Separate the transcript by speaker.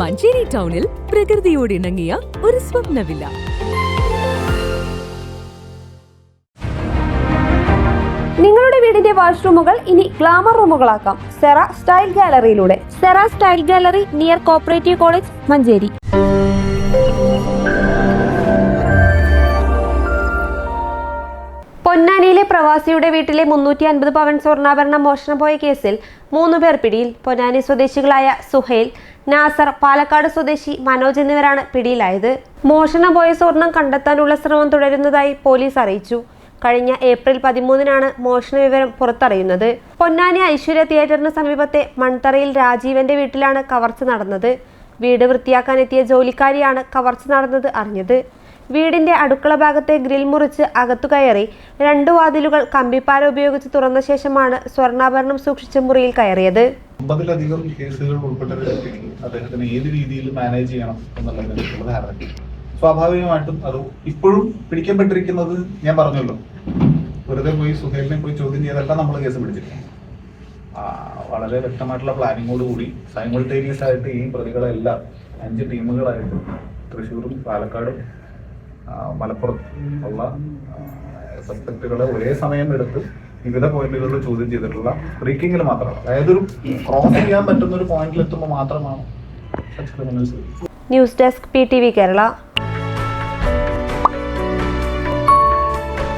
Speaker 1: മഞ്ചേരി ടൗണിൽ പ്രകൃതിയോട് ഇണങ്ങിയ ഒരു സ്വപ്നവില്ല.
Speaker 2: നിങ്ങളുടെ വീടിന്റെ വാഷ്റൂമുകൾ ഇനി ഗ്ലാമർ റൂമുകളാക്കാം. Sera style ഗാലറിയിലൂടെ. Sera style gallery near cooperative college Manjeri. പൊന്നാനിയിലെ പ്രവാസിയുടെ വീട്ടിലെ മുന്നൂറ്റി അൻപത് പവൻ സ്വർണാഭരണം മോഷണം പോയ കേസിൽ മൂന്നുപേർ പിടിയിൽ. പൊന്നാനി സ്വദേശികളായ സുഹൈൽ നാസർ പാലക്കാട് സ്വദേശി മനോജ് എന്നിവരാണ് പിടിയിലായത്. മോഷണം പോയ സ്വർണം കണ്ടെത്താനുള്ള ശ്രമം തുടരുന്നതായി പോലീസ് അറിയിച്ചു. കഴിഞ്ഞ ഏപ്രിൽ പതിമൂന്നിനാണ് മോഷണ വിവരം പുറത്തറിയുന്നത്. പൊന്നാനി ഐശ്വര്യ തിയേറ്ററിന് സമീപത്തെ മൺതറയിൽ രാജീവന്റെ വീട്ടിലാണ് കവർച്ച നടന്നത്. വീട് വൃത്തിയാക്കാനെത്തിയ ജോലിക്കാരിയാണ് കവർച്ച നടന്നത് അറിഞ്ഞത്. വീടിന്റെ അടുക്കള ഭാഗത്തെ ഗ്രിൽ മുറിച്ച് അകത്തു കയറി രണ്ടു വാതിലുകൾ കമ്പിപ്പാല ഉപയോഗിച്ച് തുറന്ന ശേഷമാണ് സ്വർണാഭരണം സൂക്ഷിച്ച മുറിയിൽ കയറിയത്.
Speaker 3: അമ്പതിലധികം കേസുകൾ ഉൾപ്പെട്ട ഒരു വ്യക്തിക്ക് അദ്ദേഹത്തിന് ഏത് രീതിയിൽ മാനേജ് ചെയ്യണം എന്നുള്ളതിനെ കുറിച്ചുള്ള ധാരണ. സ്വാഭാവികമായിട്ടും അത് ഇപ്പോഴും പിടിക്കപ്പെട്ടിരിക്കുന്നത് ഞാൻ പറഞ്ഞല്ലോ. വെറുതെ പോയി സുഹേലിനെ പോയി ചോദ്യം ചെയ്തല്ല നമ്മൾ കേസ് പിടിച്ചിട്ടില്ല വളരെ വ്യക്തമായിട്ടുള്ള പ്ലാനിങ്ങോട് കൂടി സൈമൾട്ടേനിയസ് ആയിട്ട് ഈ പ്രതികളെല്ലാം അഞ്ച് ടീമുകളായിട്ട് തൃശ്ശൂരും പാലക്കാടും മലപ്പുറത്തും ഉള്ള സബ്ജക്റ്റുകളെ ഒരേ സമയം എടുത്ത് വിവിധ പോയിന്റുകളിൽ ചോദ്യം ചെയ്തിട്ടുള്ള ബ്രേക്കിങ്ങിൽ മാത്രം. അതായത് ഒരു ക്രോസ് ചെയ്യാൻ പറ്റുന്ന ഒരു പോയിന്റിൽ എത്തുമ്പോൾ മാത്രമാണ്
Speaker 2: news desk P T V Kerala